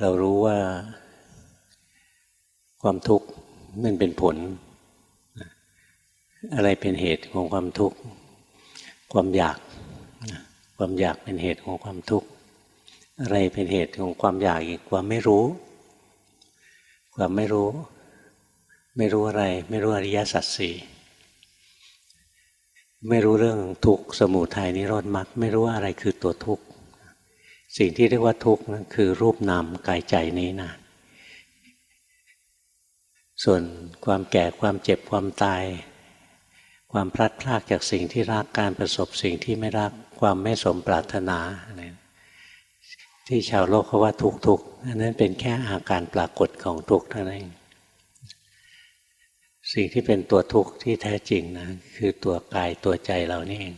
เรารู้ว่าความทุกข์มันเป็นผล อะไรเป็นเหตุของความทุกข์ ความอยาก ความอยากเป็นเหตุของความทุกข์ อะไรเป็นเหตุของความอยากอีกความไม่รู้ ความไม่รู้ ไม่รู้อะไร ไม่รู้อริยสัจสี่ไม่รู้เรื่องทุกข์สมุทัยนิโรธมรรคไม่รู้ว่าอะไรคือตัวทุกข์ สิ่งที่เรียกว่าทุกข์นั่นคือรูปนามกายใจนี้นะส่วนความแก่ความเจ็บความตาย ความพลัดพรากจากสิ่งที่รักการประสบสิ่งที่ไม่รักความไม่สมปรารถนาอะไรที่ชาวโลกเขาว่าทุกทุกอันนั้นเป็นแค่อาการปรากฏของทุกเท่านั้นเองสิ่งที่เป็นตัวทุกข์ที่แท้จริงนะคือตัวกายตัวใจเรานี่เอง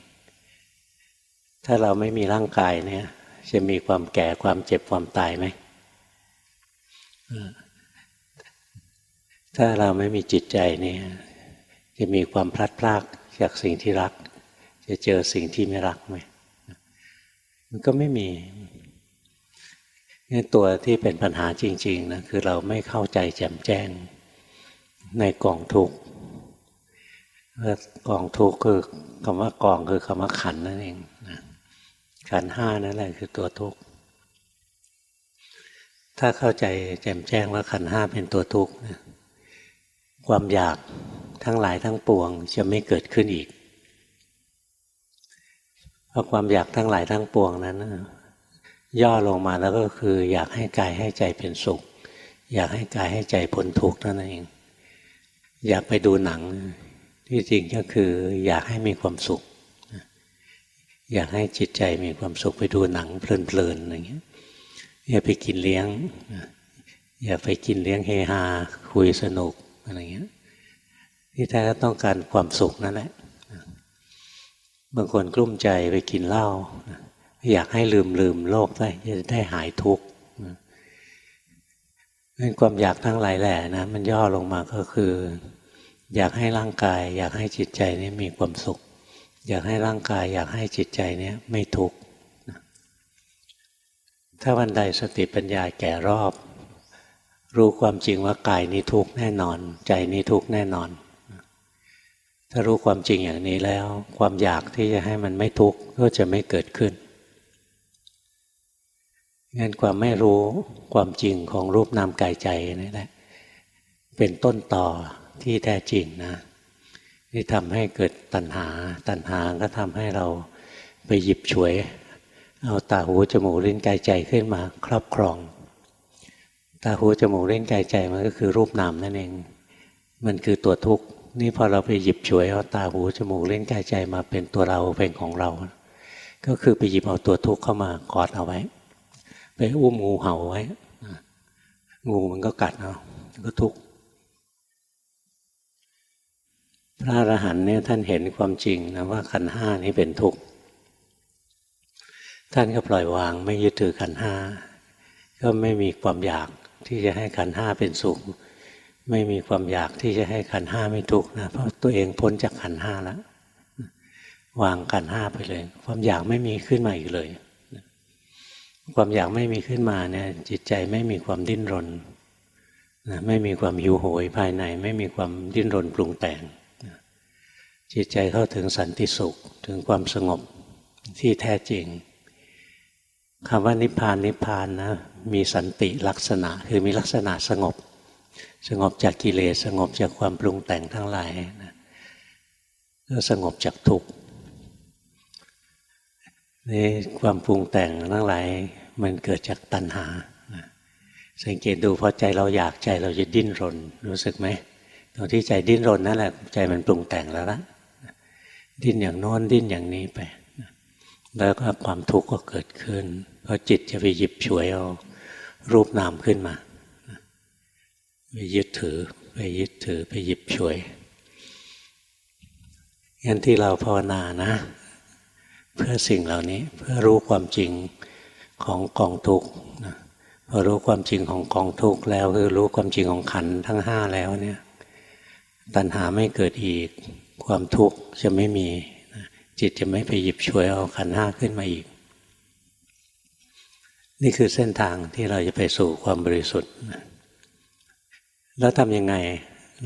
ถ้าเราไม่มีร่างกายเนี่ย จะมีความแก่ความเจ็บความตายไหม ถ้าเราไม่มีจิตใจนี่จะมีความพลัดพรากจากสิ่งที่รัก จะเจอสิ่งที่ไม่รักไหม มันก็ไม่มีนี่ตัวที่เป็นปัญหาจริงๆนะคือเราไม่เข้าใจแจ่มแจ้งในกองทุกข์กองทุกข์คือคำว่ากองคือคำว่าขันนั่นเอง ขันห้านั่นแหละคือตัวทุกข์ถ้าเข้าใจแจ่มแจ้งว่าขันห้าเป็นตัวทุกข์ความอยากทั้งหลายทั้งปวงจะไม่เกิดขึ้นอีก เพราะความอยากทั้งหลายทั้งปวงนั้น ย่อลงมาแล้วก็คือ อยากให้กายให้ใจเป็นสุข อยากให้กายให้ใจพ้นทุกข์นั่นเอง อยากไปดูหนังที่จริงก็คือ อยากให้มีความสุข อยากให้จิตใจมีความสุขไปดูหนังเพลินๆอย่างเงี้ยอย่าไปกินเลี้ยง อย่าไปกินเลี้ยงเฮฮาคุยสนุกอะไรเงี้ยที่แท้ก็ต้องการความสุขนั่นแหละบางคนกลุ้มใจไปกินเหล้าอยากให้ลืมลืมโลกได้จะได้หายทุกข์เป็นความอยากทั้งหลายแหล่นะมันย่อลงมาก็คือ อยากให้ร่างกาย อยากให้จิตใจนี้มีความสุข อยากให้ร่างกาย อยากให้จิตใจนี้ไม่ทุกข์ถ้าวันใดสติปัญญาแก่รอบ รู้ความจริงว่ากายนี้ทุกข์แน่นอน ใจนี้ทุกข์แน่นอน ถ้ารู้ความจริงอย่างนี้แล้ว ความอยากที่จะให้มันไม่ทุกข์ก็จะไม่เกิดขึ้นงั้นความไม่รู้ความจริงของรูปนามกายใจนี่แหละเป็นต้นต่อที่แท้จริงนะ ที่ทำให้เกิดตัณหา ตัณหาก็ทำให้เราไปหยิบฉวย เอาตาหูจมูกลิ้นกายใจขึ้นมาครอบครอง ตาหูจมูกลิ้นกายใจมันก็คือรูปนามนั่นเอง มันคือตัวทุกข์นี่พอเราไปหยิบฉวยเอาตาหูจมูกลิ้นกายใจมาเป็นตัวเราเป็นของเรา ก็คือไปหยิบเอาตัวทุกข์เข้ามากอดเอาไว้ ไปอุ้มงูเห่าไว้ งูมันก็กัดเอาก็ทุกข์ พระอรหันต์เนี่ยท่านเห็นความจริงนะว่าขันห้านี้เป็นทุกข์ท่านก็ปล่อยวางไม่ยึดถือขันห้าก็ไม่มีความอยากที่จะให้ขันห้าเป็นสุข ไม่มีความอยากที่จะให้ขันห้าไม่ทุกข์นะเพราะตัวเองพ้นจากขันห้าแล้ววางขันห้าไปเลย ความอยากไม่มีขึ้นมาอีกเลย ความอยากไม่มีขึ้นมาเนี่ยจิตใจไม่มีความดิ้นรนไม่มีความหิวโหยภายใน ไม่มีความดิ้นรนปรุงแต่ง จิตใจเข้าถึงสันติสุขถึงความสงบที่แท้จริงคำว่านิพพานนิพพานนะมีสันติลักษณะ คือมีลักษณะสงบ สงบจากกิเลสสงบจากความปรุงแต่งทั้งหลายนะสงบจากทุกข์นี่ความปรุงแต่งทั้งหลายมันเกิดจากตัณหา สังเกตดูพอใจเราอยากใจเราจะดิ้นรน รู้สึกไหมตรงที่ใจดิ้นรนนั่นแหละใจมันปรุงแต่งแล้วละ ดิ้นอย่างโน้นดิ้นอย่างนี้ไปแล้วก็ความทุกข์ก็เกิดขึ้น เพราะจิตจะไปหยิบฉวยเอารูปนามขึ้นมาไปยึดถือไปยึดถือไปหยิบฉวยงั้นที่เราภาวนานะ เพื่อสิ่งเหล่านี้เพื่อรู้ความจริงของกองทุกข์พอรู้ความจริงของกองทุกข์แล้วคือรู้ความจริงของขันทั้งห้าแล้วเนี่ยตัณหาไม่เกิดอีก ความทุกข์จะไม่มี จิตจะไม่ไปหยิบช่วยเอาขันห้าขึ้นมาอีก นี่คือเส้นทางที่เราจะไปสู่ความบริสุทธิ์ แล้วทำยังไง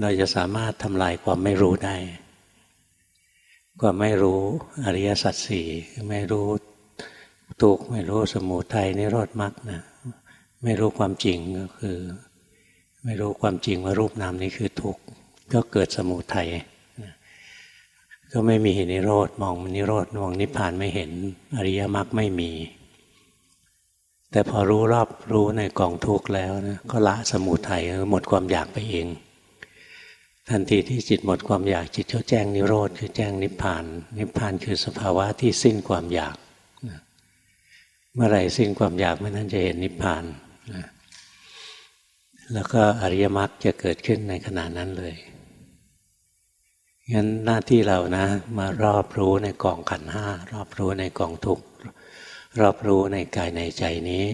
เราจะสามารถทำลายความไม่รู้ได้ ความไม่รู้อริยสัจสี่ไม่รู้ทุกข์ไม่รู้สมุทัยนิโรธมรรคนะไม่รู้ความจริงก็คือ ไม่รู้ความจริงว่ารูปนามนี้คือทุกข์ก็เกิดสมุทัย ก็ไม่มีนิโรธมองนิโรธมองนิพพานไม่เห็น อริยมรรคไม่มี แต่พอรู้รอบรู้ในกองทุกข์แล้วนะก็ละสมุทัยหมดความอยากไปเอง ทันทีที่จิตหมดความอยากจิตก็แจ้งนิโรธคือแจ้งนิพพาน นิพพานคือสภาวะที่สิ้นความอยากเมื่อไหร่สิ้นความอยากเมื่อนั้นจะเห็นนิพพานนะแล้วก็อริยมรรคจะเกิดขึ้นในขณะนั้นเลย งั้นหน้าที่เรานะ มารอบรู้ในกองขันห้ารอบรู้ในกองทุกรอบรู้ในกายในใจนี้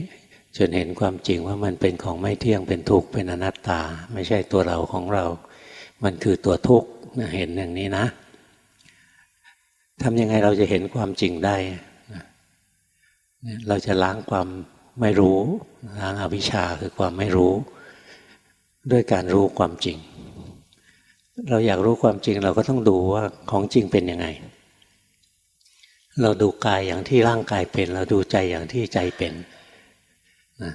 จนเห็นความจริงว่ามันเป็นของไม่เที่ยงเป็นทุกข์เป็นอนัตตา ไม่ใช่ตัวเราของเรา มันคือตัวทุกข์เห็นอย่างนี้นะทำยังไงเราจะเห็นความจริงได้ เราจะล้างความไม่รู้ล้างอาวิชชาคือความไม่รู้ ด้วยการรู้ความจริง เราอยากรู้ความจริงเราก็ต้องดูว่าของจริงเป็นยังไง เราดูกายอย่างที่ร่างกายเป็น เราดูใจอย่างที่ใจเป็นนะ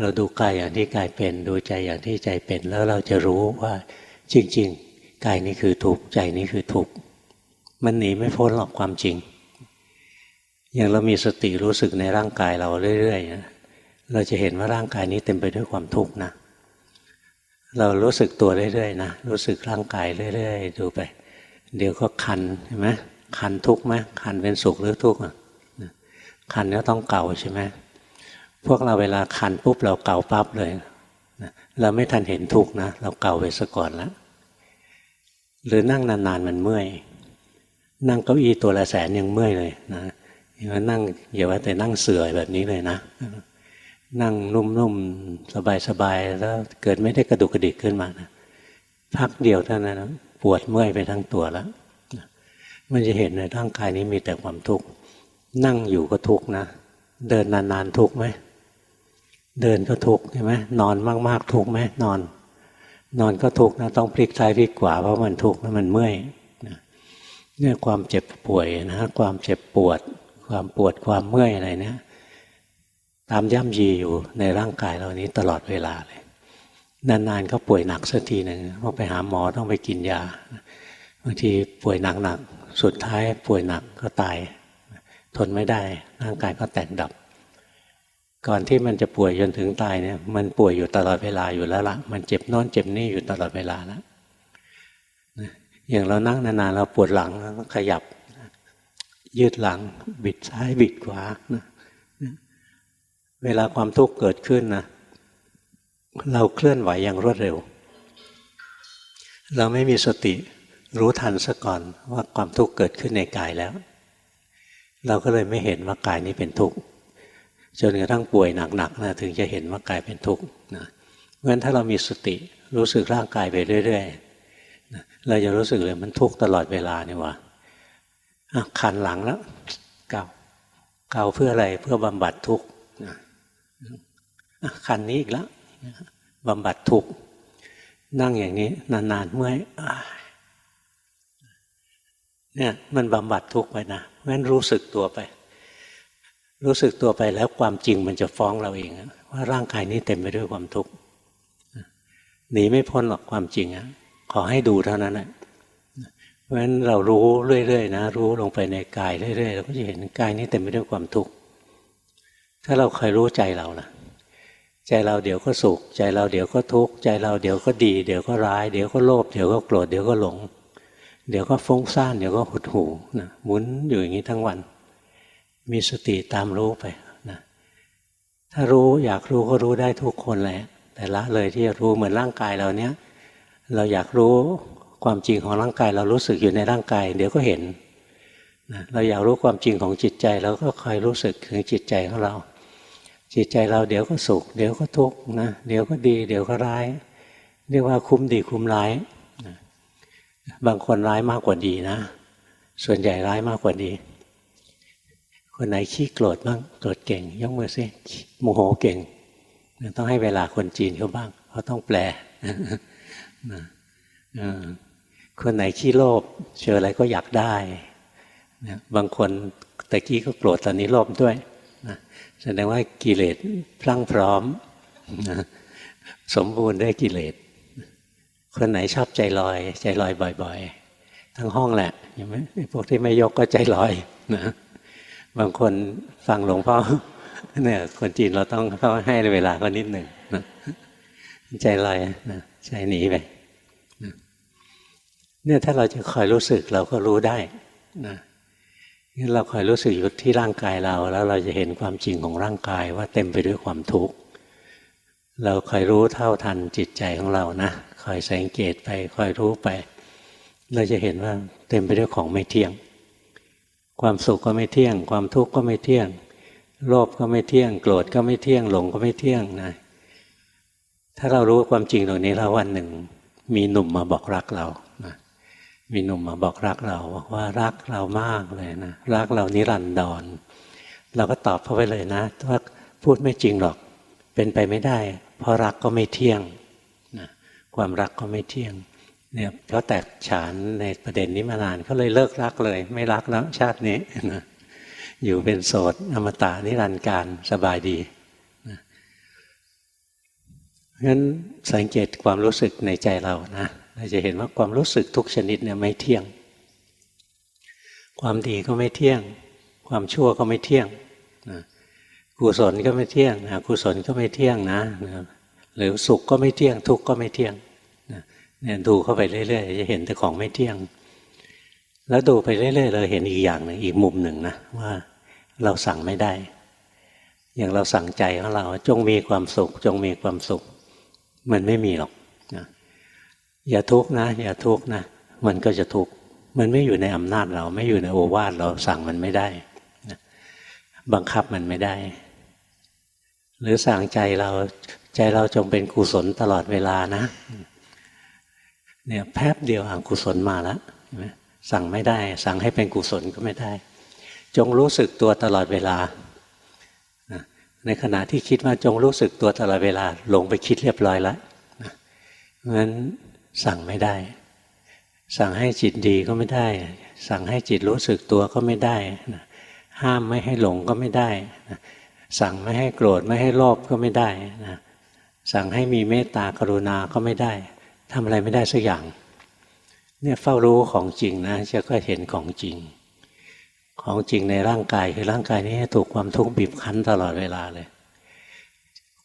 เราดูกายอย่างที่กายเป็น ดูใจอย่างที่ใจเป็น แล้วเราจะรู้ว่าจริง ๆ กายนี้คือทุกข์ใจนี้คือทุกข์มันหนีไม่พ้นหรอกความจริง อย่างเรามีสติรู้สึกในร่างกายเราเรื่อยๆเราจะเห็นว่าร่างกายนี้เต็มไปด้วยความทุกข์นะ เรารู้สึกตัวเรื่อยๆนะรู้สึกร่างกายเรื่อยๆ ดูไป เดี๋ยวก็คันใช่ไหมคันทุกข์ไหมคันเป็นสุขหรือทุกข์คันก็ต้องเก่าใช่ไหมพวกเราเวลาคันปุ๊บเราเก่าปั๊บเลยเราไม่ทันเห็นทุกข์นะเราเก่าไปซะก่อนแล้วหรือนั่งนานๆมันเมื่อย นั่งเก้าอี้ตัวละแสนยังเมื่อยเลยนะย่านั่งอย่าว่าแต่นั่งเสื่อยแบบนี้เลยนะ นั่งนุ่มๆ สบายๆ แล้วเกิดไม่ได้กระดุกกระดิกขึ้นมานะพักเดียวเท่านั้นปวดเมื่อยไปทั้งตัวแล้วมันจะเห็นในร่างกายนี้มีแต่ความทุกข์นั่งอยู่ก็ทุกข์นะ เดินนานๆทุกข์ไหมเดินก็ทุกข์ใช่ไหมนอนมากๆทุกข์ไหมนอน นอนก็ทุกข์นะต้องพลิกซ้ายพลิกขวาเพราะมันทุกข์แล้วมันเมื่อยเนี่ยความเจ็บป่วยนะความเจ็บปวด ความปวดความเมื่อยอะไรเนี่ย ตามย่ำยีอยู่ในร่างกายเรานี้ตลอดเวลาเลย นานๆก็ป่วยหนักสักทีหนึ่งต้องไปหาหมอต้องไปกินยาบางทีป่วยหนักๆสุดท้ายป่วยหนักก็ตาย ทนไม่ได้ ร่างกายก็แตกดับ ก่อนที่มันจะป่วยจนถึงตายเนี่ยมันป่วยอยู่ตลอดเวลาอยู่แล้วละมันเจ็บน้อนเจ็บนี่อยู่ตลอดเวลาแล้วอย่างเรานั่งนานๆเราปวดหลังแล้วขยับยืดหลัง บิดซ้ายบิดขวานะ เวลาความทุกข์เกิดขึ้นนะเราเคลื่อนไหวอย่างรวดเร็ว เราไม่มีสติรู้ทันซะก่อนว่าความทุกข์เกิดขึ้นในกายแล้ว เราก็เลยไม่เห็นว่ากายนี้เป็นทุกข์จนกระทั่งป่วยหนักๆนะถึงจะเห็นว่ากายเป็นทุกข์นะเพราะฉะนั้นถ้าเรามีสติรู้สึกร่างกายไปเรื่อยๆเราจะรู้สึกเลยมันทุกข์ตลอดเวลานี่วะคันหลังแล้วเกาเกาเพื่ออะไรเพื่อบำบัดทุกข์ คันนี้อีกแล้วบำบัดทุกนั่งอย่างนี้ นานๆเมื่อยเนี่ยมันบำบัดทุกไปนะงั้นรู้สึกตัวไป รู้สึกตัวไปแล้วความจริงมันจะฟ้องเราเอง ว่าร่างกายนี้เต็มไปด้วยความทุกข์หนีไม่พ้นหรอกความจริงอะขอให้ดูเท่านั้นแหละเพราะฉะนั้นเรารู้เรื่อยๆนะ รู้ลงไปในกายเรื่อยๆเราก็จะเห็นกายนี้เต็มไปด้วยความทุกข์ถ้าเราเคยรู้ใจเรานะ ใจเราเดี๋ยวก็สุข ใจเราเดี๋ยวก็ทุกข์ใจเราเดี๋ยวก็ดี เดี๋ยวก็ร้าย เดี๋ยวก็โลภเดี๋ยวก็โกรธเดี๋ยวก็หลง เดี๋ยวก็ฟุ้งซ่านเดี๋ยวก็หดหูนะหมุนอยู่อย่างนี้ทั้งวัน มีสติตามรู้ไปนะถ้ารู้อยากรู้ก็รู้ได้ทุกคนแหละแต่ละเลยที่จะรู้เหมือนร่างกายเราเนี้ยเราอยากรู้ความจริงของร่างกายเรารู้สึกอยู่ในร่างกาย เดี๋ยวก็เห็นนะเราอยากรู้ความจริงของจิตใจเราก็คอยรู้สึกถึงจิตใจของเรา จิตใจเราเดี๋ยวก็สุข เดี๋ยวก็ทุกข์นะเดี๋ยวก็ดี เดี๋ยวก็ร้าย เรียกว่าคุ้มดีคุ้มร้ายนะบางคนร้ายมากกว่าดีนะ ส่วนใหญ่ร้ายมากกว่าดี คนไหนขี้โกรธบ้างโกรธเก่งยกมือสิโมโหเก่ง ต้องให้เวลาคนจีนเขาบ้างเขาต้องแปลนะคนไหนขี้โลภเจออะไรก็อยากได้ บางคนตะกี้ก็โกรธตอนนี้โลภด้วย แสดงว่ากิเลสพรั่งพร้อม สมบูรณ์ด้วยกิเลสคนไหนชอบใจลอย ใจลอยบ่อย ๆ ทั้งห้องแหละเห็นไหมพวกที่ไม่ยกก็ใจลอยนะบางคนฟังหลวงพ่อเนี่ยคนจีนเราต้องเขาให้เวลาก็นิดหนึ่งนะใจลอยนะใจหนีไปนะเนี่ยถ้าเราจะคอยรู้สึกเราก็รู้ได้นะ เราคอยรู้สึกอยู่ที่ร่างกายเรา แล้วเราจะเห็นความจริงของร่างกายว่าเต็มไปด้วยความทุกข์เราคอยรู้เท่าทันจิตใจของเรานะคอยสังเกตไปคอยรู้ไป เราจะเห็นว่าเต็มไปด้วยของไม่เที่ยง ความสุขก็ไม่เที่ยง ความทุกข์ก็ไม่เที่ยง โลภก็ไม่เที่ยง โกรธก็ไม่เที่ยง หลงก็ไม่เที่ยงนะถ้าเรารู้ความจริงตรงนี้แล้ววันหนึ่ง มีหนุ่มมาบอกรักเรานะ มีหนุ่มมาบอกรักเราบอกว่ารักเรามากเลยนะรักเรานิรันดรเราก็ตอบเขาไปเลยนะว่าพูดไม่จริงหรอก เป็นไปไม่ได้ เพราะรักก็ไม่เที่ยงนะความรักก็ไม่เที่ยงเนี่ยเขาแตกฉานในประเด็นนี้มานานเขาเลยเลิกรักเลย ไม่รักแล้วชาตินี้นะอยู่เป็นโสดอมตะนิรันดร์การสบายดีนะงั้นสังเกตความรู้สึกในใจเรานะ เราจะเห็นว่าความรู้สึกทุกชนิดเนี่ยไม่เที่ยง ความดีก็ไม่เที่ยง ความชั่วก็ไม่เที่ยงนะกุศลก็ไม่เที่ยงอกุศลก็ไม่เที่ยงนะนะหรือสุขก็ไม่เที่ยง ทุกข์ก็ไม่เที่ยงนะเนี่ยดูเข้าไปเรื่อยๆจะเห็นแต่ของไม่เที่ยง แล้วดูไปเรื่อยๆเราเห็นอีกอย่างหนึ่งอีกมุมหนึ่งนะว่าเราสั่งไม่ได้ อย่างเราสั่งใจของเราจงมีความสุข จงมีความสุข มันไม่มีหรอกนะ อย่าทุกข์นะ อย่าทุกข์นะ มันก็จะทุกข์มันไม่อยู่ในอำนาจเรา ไม่อยู่ในโอวาทเราสั่งมันไม่ได้บังคับมันไม่ได้ หรือสั่งใจเราใจเราจงเป็นกุศลตลอดเวลานะ เนี่ยแป๊บเดียวอกุศลมาแล้วสั่งไม่ได้ สั่งให้เป็นกุศลก็ไม่ได้ จงรู้สึกตัวตลอดเวลาในขณะที่คิดว่าจงรู้สึกตัวตลอดเวลา ลงไปคิดเรียบร้อยแล้วงั้น สั่งไม่ได้ สั่งให้จิตดีก็ไม่ได้ สั่งให้จิตรู้สึกตัวก็ไม่ได้ ห้ามไม่ให้หลงก็ไม่ได้ สั่งไม่ให้โกรธไม่ให้โลภก็ไม่ได้ สั่งให้มีเมตตากรุณาก็ไม่ได้ทำอะไรไม่ได้สักอย่างเนี่ยเฝ้ารู้ของจริงนะจะก็เห็นของจริง ของจริงในร่างกายคือร่างกายนี้ถูกความทุกข์บีบคั้นตลอดเวลาเลย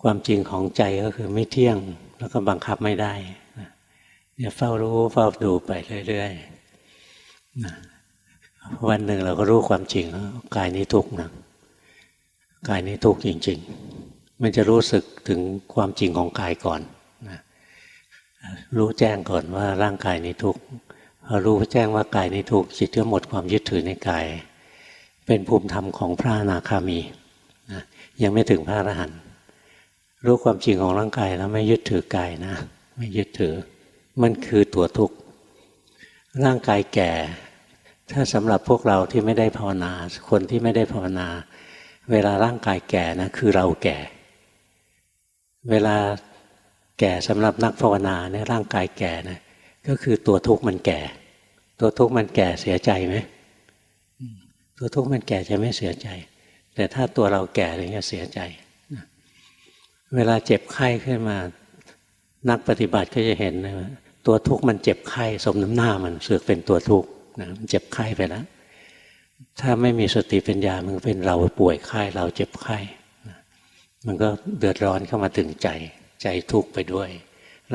ความจริงของใจก็คือไม่เที่ยงแล้วก็บังคับไม่ได้นี่ย เฝ้ารู้เฝ้าดูไปเรื่อยๆวันหนึ่งเราก็รู้ความจริงแล้วกายนี้ทุกข์นะกายนี้ทุกข์จริง ๆ มันจะรู้สึกถึงความจริงของกายก่อนนะรู้แจ้งก่อนว่าร่างกายนี้ทุกข์พอรู้แจ้งว่ากายนี้ทุกข์จิตก็หมดความยึดถือในกาย เป็นภูมิธรรมของพระอนาคามีนะยังไม่ถึงพระอรหันต์รู้ความจริงของร่างกายแล้วไม่ยึดถือกายนะ ไม่ยึดถือ มันคือตัวทุกข์ ร่างกายแก่ ถ้าสำหรับพวกเราที่ไม่ได้ภาวนา คนที่ไม่ได้ภาวนา เวลาร่างกายแก่นะคือเราแก่ เวลาแก่สำหรับนักภาวนาเนี่ยร่างกายแก่นะก็คือตัวทุกข์มันแก่ ตัวทุกข์มันแก่เสียใจไหมตัวทุกข์มันแก่จะไม่เสียใจ แต่ถ้าตัวเราแก่อะไรเงี้ยเสียใจเวลาเจ็บไข้ขึ้นมา นักปฏิบัติก็จะเห็นนะ ตัวทุกข์มันเจ็บไข้สมน้ำหน้ามันเสือกเป็นตัวทุกข์นะมันเจ็บไข้ไปแล้วถ้าไม่มีสติปัญญามันเป็นเราป่วยไข้เราเจ็บไข้มันก็เดือดร้อนเข้ามาถึงใจ ใจทุกข์ไปด้วย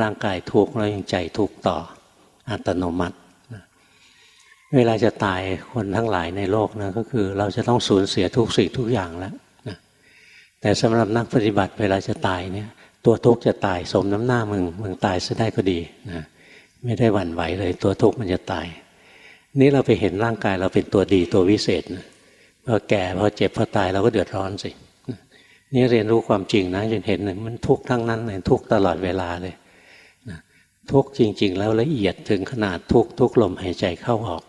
ร่างกายทุกข์แล้วยังใจทุกข์ต่ออัตโนมัติเวลาจะตายคนทั้งหลายในโลกนะก็คือ เราจะต้องสูญเสียทุกสิ่งทุกอย่างแล้วนะแต่สำหรับนักปฏิบัติเวลาจะตายเนี่ย ตัวทุกข์จะตายสมน้ำหน้ามึงมึงตายซะได้ก็ดีนะ ไม่ได้หวั่นไหวเลย ตัวทุกข์มันจะตาย นี่เราไปเห็นร่างกายเราเป็นตัวดีตัววิเศษนะพอแก่พอเจ็บพอตายเราก็เดือดร้อนสินี่เรียนรู้ความจริงนะจนเห็นหนึ่งมันทุกข์ทั้งนั้นเลยทุกข์ตลอดเวลาเลยทุกข์จริง ๆ แล้วละเอียดถึงขนาดทุกข์ทุกลมหายใจเข้าออก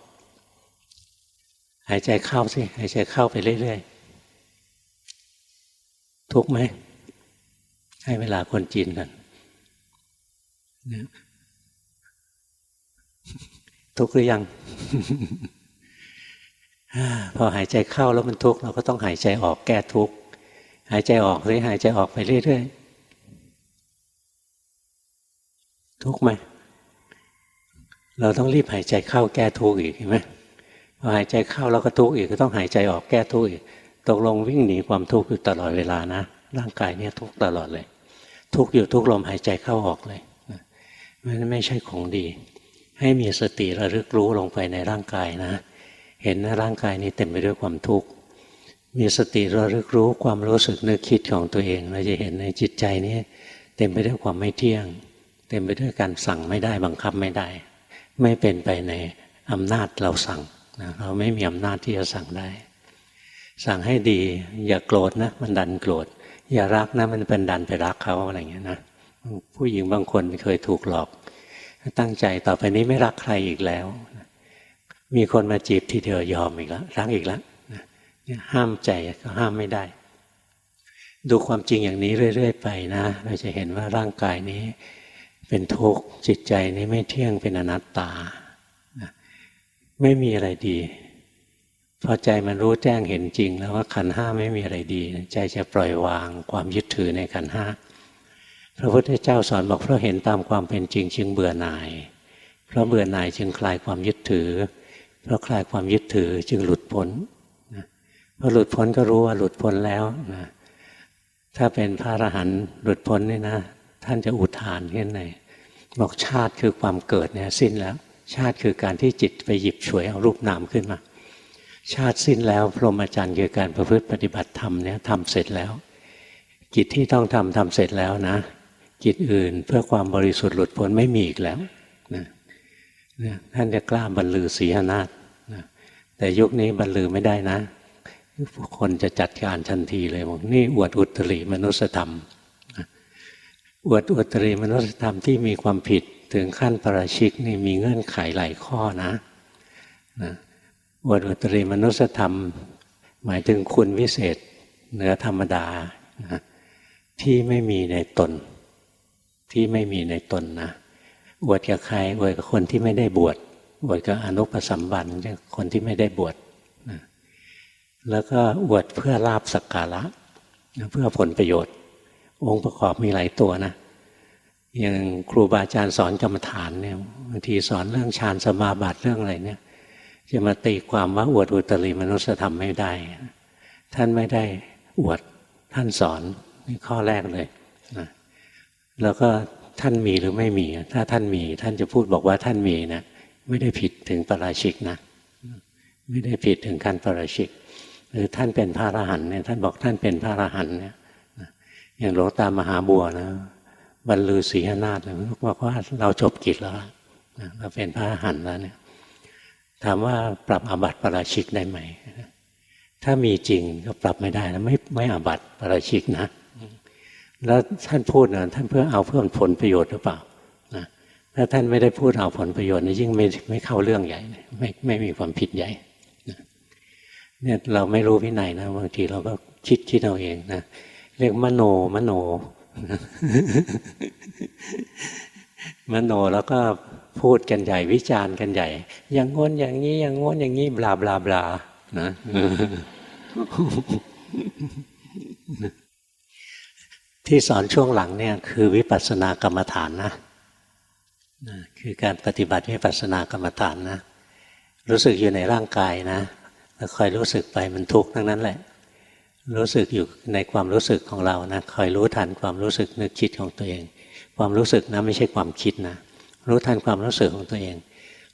หายใจเข้าสิหายใจเข้าไปเรื่อยๆทุกข์ไหมให้เวลาคนจีนกัน ทุกข์หรือยัง พอหายใจเข้าแล้วมันทุกข์เราก็ต้องหายใจออกแก้ทุกข์หายใจออกเลยหายใจออกไปเรื่อยๆทุกข์ไหมเราต้องรีบหายใจเข้าแก้ทุกข์อีกเห็นไหมพอหายใจเข้าแล้วก็ทุกข์อีกก็ต้องหายใจออกแก้ทุกข์อีกตกลงวิ่งหนีความทุกข์อยู่ตลอดเวลานะ ร่างกายเนี่ยทุกข์ตลอดเลย ทุกข์อยู่ทุกลมหายใจเข้าออกเลยมันไม่ใช่ของดี ให้มีสติระลึกรู้ลงไปในร่างกายนะ เห็นนะร่างกายนี้เต็มไปด้วยความทุกข์มีสติระลึกรู้ความรู้สึกนึกคิดของตัวเอง เราจะเห็นในจิตใจนี้เต็มไปด้วยความไม่เที่ยง เต็มไปด้วยการสั่งไม่ได้บังคับไม่ได้ ไม่เป็นไปในอำนาจเราสั่งนะเราไม่มีอำนาจที่จะสั่งได้ สั่งให้ดี อย่าโกรธนะมันดันโกรธอย่ารักนะมันเป็นดันไปรักเขาอะไรอย่างเงี้ยนะผู้หญิงบางคนเคยถูกหลอก ตั้งใจต่อไปนี้ไม่รักใครอีกแล้ว มีคนมาจีบทีเดียวยอมอีกแล้วรักอีกแล้วห้ามใจก็ห้ามไม่ได้ ดูความจริงอย่างนี้เรื่อย ๆ ไปนะ เราจะเห็นว่าร่างกายนี้ เป็นทุกข์จิตใจนี้ไม่เที่ยงเป็นอนัตตา ไม่มีอะไรดีพอใจมันรู้แจ้งเห็นจริงแล้วว่าขันห้าไม่มีอะไรดี ใจจะปล่อยวางความยึดถือในขันห้า พระพุทธเจ้าสอนบอกเพราะเห็นตามความเป็นจริง จึงเบื่อหน่าย เพราะเบื่อหน่ายจึงคลายความยึดถือ เพราะคลายความยึดถือจึงหลุดพ้นพอหลุดพ้นก็รู้ว่าหลุดพ้นแล้วนะถ้าเป็นพระอรหันต์หลุดพ้นนี่นะท่านจะอุทานขึ้นในบอกชาติคือความเกิดเนี่ยสิ้นแล้ว ชาติคือการที่จิตไปหยิบฉวยเอารูปนามขึ้นมา ชาติสิ้นแล้ว พรหมจรรย์คือการประพฤติปฏิบัติธรรมเนี่ยทำเสร็จแล้ว กิจที่ต้องทำทำเสร็จแล้วนะ กิจอื่นเพื่อความบริสุทธิ์หลุดพ้นไม่มีอีกแล้วนะท่านจะกล้าบรรลือศีหนาฏนะแต่ยุคนี้บรรลือไม่ได้นะคนจะจัดการทันทีเลยบอกนี่อวดอุตริมนุสธรรมอวดอุตริมนุสธรรมที่มีความผิดถึงขั้นประชิกนี่มีเงื่อนไขหลายข้อนะนะอวดอุตริมนุสธรรม หมายถึงคุณวิเศษเหนือธรรมดานะที่ไม่มีในตน ที่ไม่มีในตนนะอวดกับใครอวดกับคนที่ไม่ได้บวชอวดกับอนุปสัมบันคนที่ไม่ได้บวชแล้วก็อวดเพื่อลาบสักการะเพื่อผลประโยชน์ องค์ประกอบมีหลายตัวนะอย่างครูบาอาจารย์สอนกรรมฐานเนี่ยบางทีสอนเรื่องฌานสมาบัติเรื่องอะไรเนี่ยจะมาตีความว่าอวดอุตริมนุสธรรมไม่ได้ ท่านไม่ได้อวดท่านสอนนี่ข้อแรกเลย แล้วก็ท่านมีหรือไม่มี ถ้าท่านมี ท่านจะพูดบอกว่าท่านมีนะไม่ได้ผิดถึงปราชิกนะ ไม่ได้ผิดถึงการปราชิก หรือท่านเป็นพระอรหันต์เนี่ยท่านบอกท่านเป็นพระอรหันต์เนี่ยอย่างหลวงตามหาบัวนะบรรลือศีหนาฏเลยบอกว่าเราจบกิจแล้วเราเป็นพระอรหันต์แล้วเนี่ยถามว่าปรับอาบัติปราชิกได้ไหมถ้ามีจริงก็ปรับไม่ได้แล้วไม่ไม่อาบัติปราชิกนะ แล้วท่านพูดนะท่านเพื่อเอาเพื่อผลประโยชน์หรือเปล่านะถ้าท่านไม่ได้พูดเอาผลประโยชน์นี่ยิ่งไม่ไม่เข้าเรื่องใหญ่ไม่ไม่มีความผิดใหญ่เนี่ยเราไม่รู้วินัยนะบางทีเราก็คิดคิดเอาเองนะเรียกมโนมโน มโนแล้วก็พูดกันใหญ่วิจารณ์กันใหญ่ อย่างง้นอย่างนี้อย่างง้นอย่างนี้บลาบลาบลานะ ที่สอนช่วงหลังเนี่ยคือวิปัสสนากรรมฐานนะคือการปฏิบัติวิปัสสนากรรมฐานนะรู้สึกอยู่ในร่างกายนะแล้วคอยรู้สึกไปมันทุกข์ทั้งนั้นแหละ รู้สึกอยู่ในความรู้สึกของเรานะคอยรู้ทันความรู้สึกนึกคิดของตัวเอง ความรู้สึกนะไม่ใช่ความคิดนะรู้ทันความรู้สึกของตัวเอง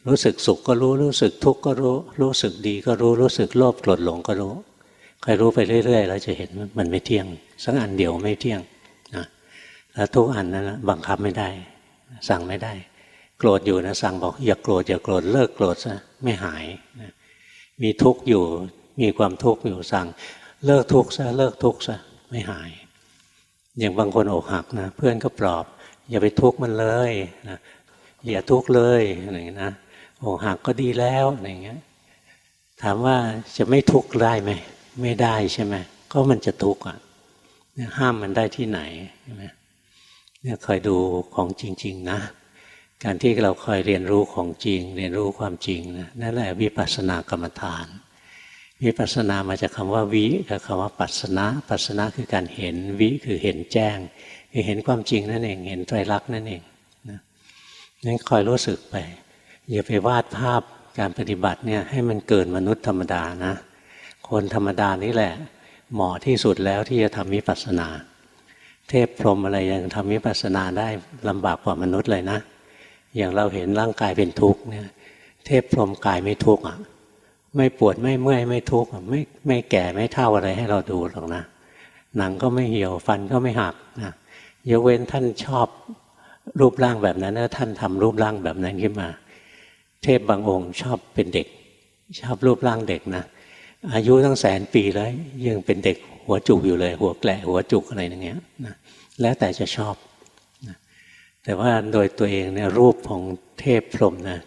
รู้สึกสุขก็รู้รู้สึกทุกข์ก็รู้ รู้สึกดีก็รู้รู้สึกโลภโกรธหลงก็รู้คอยรู้ไปเรื่อยๆแล้วจะเห็นว่ามันไม่เที่ยง สักอันเดียวไม่เที่ยง แล้วทุกอันนั้นบังคับไม่ได้ สั่งไม่ได้ โกรธอยู่นะสั่งบอกอย่าโกรธอย่าโกรธเลิกโกรธซะไม่หายนะมีทุกข์อยู่มีความทุกข์อยู่สั่ง เลิกทุกข์ซะเลิกทุกข์ซะไม่หาย อย่างบางคนอกหักนะเพื่อนก็ปลอบ อย่าไปทุกข์มันเลยนะอย่าทุกข์เลยอะไรอย่างนี้นะอกหักก็ดีแล้วอะไรอย่างเงี้ยถามว่าจะไม่ทุกข์ได้ไหมไม่ได้ใช่ไหมก็มันจะทุกข์อะห้ามมันได้ที่ไหนใช่ไหม เนี่ยคอยดูของจริง ๆ นะ การที่เราคอยเรียนรู้ของจริง เรียนรู้ความจริงนะนั่นแหละวิปัสสนากรรมฐาน วิปัสสนามาจากคำว่าวิกับคำว่าปัสสนะปัสสนะคือการเห็นวิคือเห็นแจ้งคือเห็นความจริงนั่นเองเห็นไตรลักษณ์นั่นเองนะนั่นคอยรู้สึกไปอย่าไปวาดภาพการปฏิบัติเนี่ยให้มันเกินมนุษย์ธรรมดานะ คนธรรมดานี่แหละเหมาะที่สุดแล้วที่จะทำวิปัสสนา เทพพรหมอะไรยังทำวิปัสสนาได้ลำบากกว่ามนุษย์เลยนะ อย่างเราเห็นร่างกายเป็นทุกข์เนี่ย เทพพรหมกายไม่ทุกข์อะ ไม่ปวดไม่เมื่อยไม่ทุกข์ไม่ไม่แก่ไม่เท่าอะไรให้เราดูหรอกนะ หนังก็ไม่เหี่ยวฟันก็ไม่หักนะยกเว้นท่านชอบรูปร่างแบบนั้นแล้วท่านทำรูปร่างแบบนั้นขึ้นมา เทพบางองค์ชอบเป็นเด็ก ชอบรูปร่างเด็กนะ อายุตั้งแสนปีแล้ว ยังเป็นเด็กหัวจุกอยู่เลย หัวแกละหัวจุกอะไรอย่างเงี้ยนะแล้วแต่จะชอบนะแต่ว่าโดยตัวเองเนี่ยรูปของเทพพรหมนะ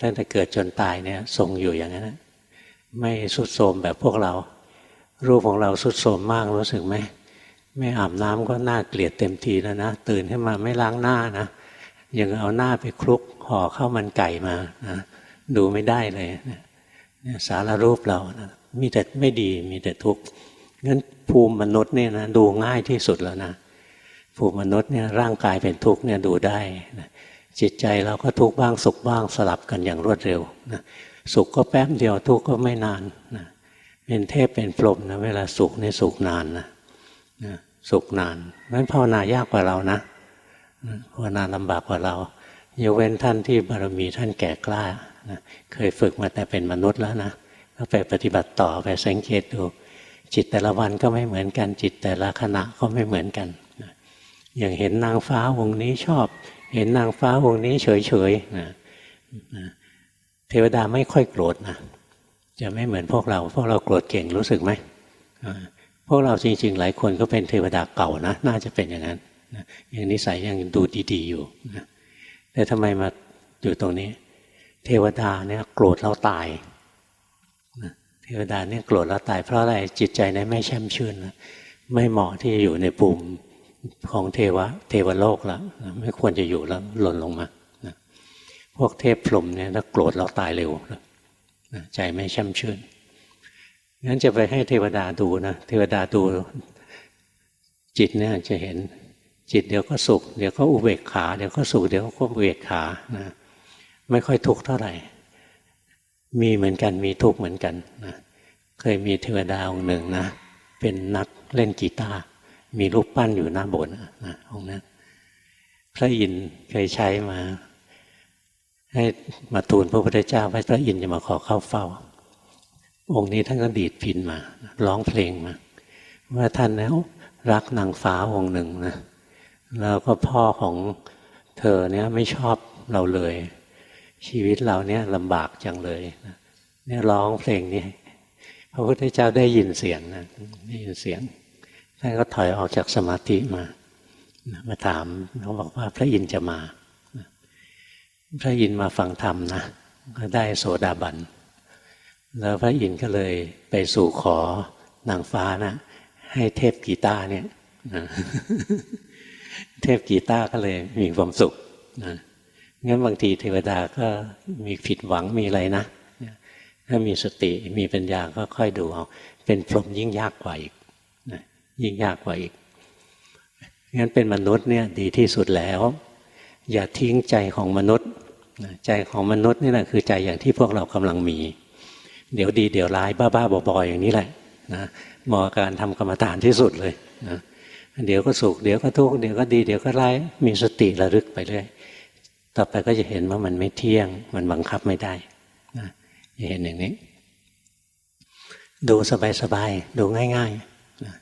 ตั้งแต่เกิดจนตายเนี่ยทรงอยู่อย่างนั้นนะไม่สุดโทมแบบพวกเรา รูปของเราสุดโทมมากรู้สึกไหมไม่อาบน้ำก็หน่าเกลียดเต็มทีแล้วนะตื่นขึ้นมาไม่ล้างหน้านะยังเอาหน้าไปคลุกห่อข้าวมันไก่มานะดูไม่ได้เลยนะสารรูปเรานะ มีแต่ไม่ดีมีแต่ทุกข์งั้นภูมิมนุษย์เนี่ยนะดูง่ายที่สุดแล้วนะภูมิมนุษย์เนี่ยร่างกายเป็นทุกข์เนี่ยดูได้นะจิตใจเราก็ทุกข์บ้างสุขบ้างสลับกันอย่างรวดเร็วนะสุขก็แป๊บเดียวทุกข์ก็ไม่นานนะเป็นเทพเป็นพรหมนะเวลาสุขนี่สุขนานนะนะสุขนานนั้นภาวนายากกว่าเรานะภาวนาลำบากกว่าเรายกเว้นท่านที่บารมีท่านแก่กล้านะเคยฝึกมาแต่เป็นมนุษย์แล้วนะ ก็ไปปฏิบัติต่อไปสังเกตดูจิตแต่ละวันก็ไม่เหมือนกัน จิตแต่ละขณะก็ไม่เหมือนกันอย่างเห็นนางฟ้าวงนี้ชอบ เห็นนางฟ้าวงนี้เฉยๆนะเทวดาไม่ค่อยโกรธนะจะไม่เหมือนพวกเรา พวกเราโกรธเก่งรู้สึกไหมพวกเราจริง ๆ หลายคนก็เป็นเทวดาเก่านะ น่าจะเป็นอย่างนั้นนะยังนิสัยยังดูดีๆอยู่แต่ทำไมมาอยู่ตรงนี้ เทวดาเนี่ยโกรธแล้วตาย เทวดาเนี่ยโกรธแล้วตายเพราะอะไรจิตใจนั้นไม่แช่มชื่นนะไม่เหมาะที่จะอยู่ในภูมิของเทวะเทวโลกแล้วไม่ควรจะอยู่แล้วหล่นลงมานะพวกเทพพรหมเนี่ยถ้าโกรธแล้วตายเร็วนะใจไม่แช่มชื่นงั้นจะไปให้เทวดาดูนะเทวดาดูจิตเนี่ยจะเห็นจิตเดี๋ยวก็สุข เดี๋ยวก็อุเบกขา เดี๋ยวก็สุขเดี๋ยวก็อุเบกขานะไม่ค่อยทุกข์เท่าไหร่ มีเหมือนกันมีทุกข์เหมือนกันนะเคยมีเทวดาองค์หนึ่งนะ เป็นนักเล่นกีตาร์มีรูปปั้นอยู่หน้าโบสถ์นะองค์นั้นพระอินทร์เคยใช้มา ให้มาทูลพระพุทธเจ้าว่าพระอินทร์จะมาขอเข้าเฝ้า องค์นี้ท่านก็ดีดพินมาร้องเพลงมาว่าท่านแล้วรักนางฟ้าองค์หนึ่งนะแล้วก็พ่อของเธอเนี่ยไม่ชอบเราเลย ชีวิตเราเนี่ยลำบากจังเลยเนี่ยร้องเพลงนี้พระพุทธเจ้าได้ยินเสียงนะได้ยินเสียงท่านก็ถอยออกจากสมาธิมา มาถามเขาบอกว่าพระอินทร์จะมา พระอินทร์มาฟังธรรมนะก็ได้โสดาบัน แล้วพระอินทร์ก็เลยไปสู่ขอนางฟ้านะให้เทพกีตาเนี่ยเทพกีตาก็เลยมีความสุขนะ งั้นบางทีเทวดาก็มีผิดหวังมีอะไรนะถ้ามีสติมีปัญญาก็ค่อยดูเอาเป็นพรหมยิ่งยากกว่าอีกยิ่งยากกว่าอีกงั้นเป็นมนุษย์เนี่ยดีที่สุดแล้ว อย่าทิ้งใจของมนุษย์ใจของมนุษย์นี่แหละคือใจอย่างที่พวกเรากำลังมี เดี๋ยวดีเดี๋ยวร้ายบ้าๆบอๆอย่างนี้แหละนะเหมาะการทำกรรมฐานที่สุดเลยนะเดี๋ยวก็สุขเดี๋ยวก็ทุกข์เดี๋ยวก็ดีเดี๋ยวก็ร้ายมีสติระลึกไปเรื่อย ต่อไปก็จะเห็นว่ามันไม่เที่ยง มันบังคับไม่ได้นะจะเห็นอย่างนี้ ดูสบายๆ ดูง่ายๆนะ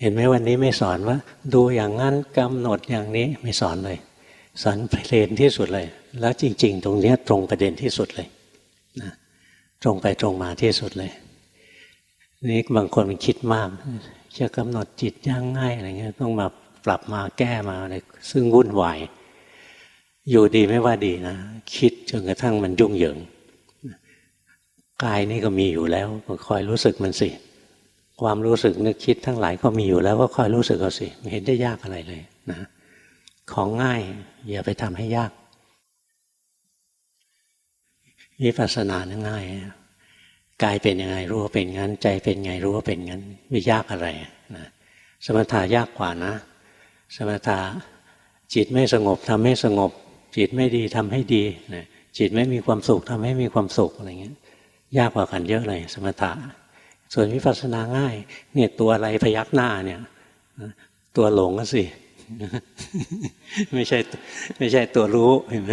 เห็นไหมวันนี้ไม่สอนว่า ดูอย่างนั้นกำหนดอย่างนี้ไม่สอนเลย สอนเพลนที่สุดเลย แล้วจริง ๆ ตรงนี้ตรงประเด็นที่สุดเลยนะตรงไปตรงมาที่สุดเลยนี่บางคนมันคิดมาก จะกำหนดจิตยังไงอะไรเงี้ยต้องมาปรับมาแก้มาอะไรซึ่งวุ่นวาย อยู่ดีไม่ว่าดีนะ คิดจนกระทั่งมันยุ่งเหยิงกายนี่ก็มีอยู่แล้วก็คอยรู้สึกมันสิ ความรู้สึกนึกคิดทั้งหลายก็มีอยู่แล้วก็คอยรู้สึกเอาสิไม่เห็นได้ยากอะไรเลยนะของง่ายอย่าไปทำให้ยากวิปัสสนาเนี่ยง่ายกายเป็นยังไงรู้ว่าเป็นงั้น ใจเป็นไงรู้ว่าเป็นงั้น ไม่ยากอะไรนะสมถายากกว่านะ สมถะจิตไม่สงบทำให้สงบ จิตไม่ดีทำให้ดีนะจิตไม่มีความสุขทำให้มีความสุขอะไรเงี้ยยากกว่ากันเยอะเลย สมถะ ส่วนวิปัสสนาง่าย เนี่ยตัวอะไรพยักหน้าเนี่ยตัวหลงก็สิ ไม่ใช่ไม่ใช่ตัวรู้เห็นไหม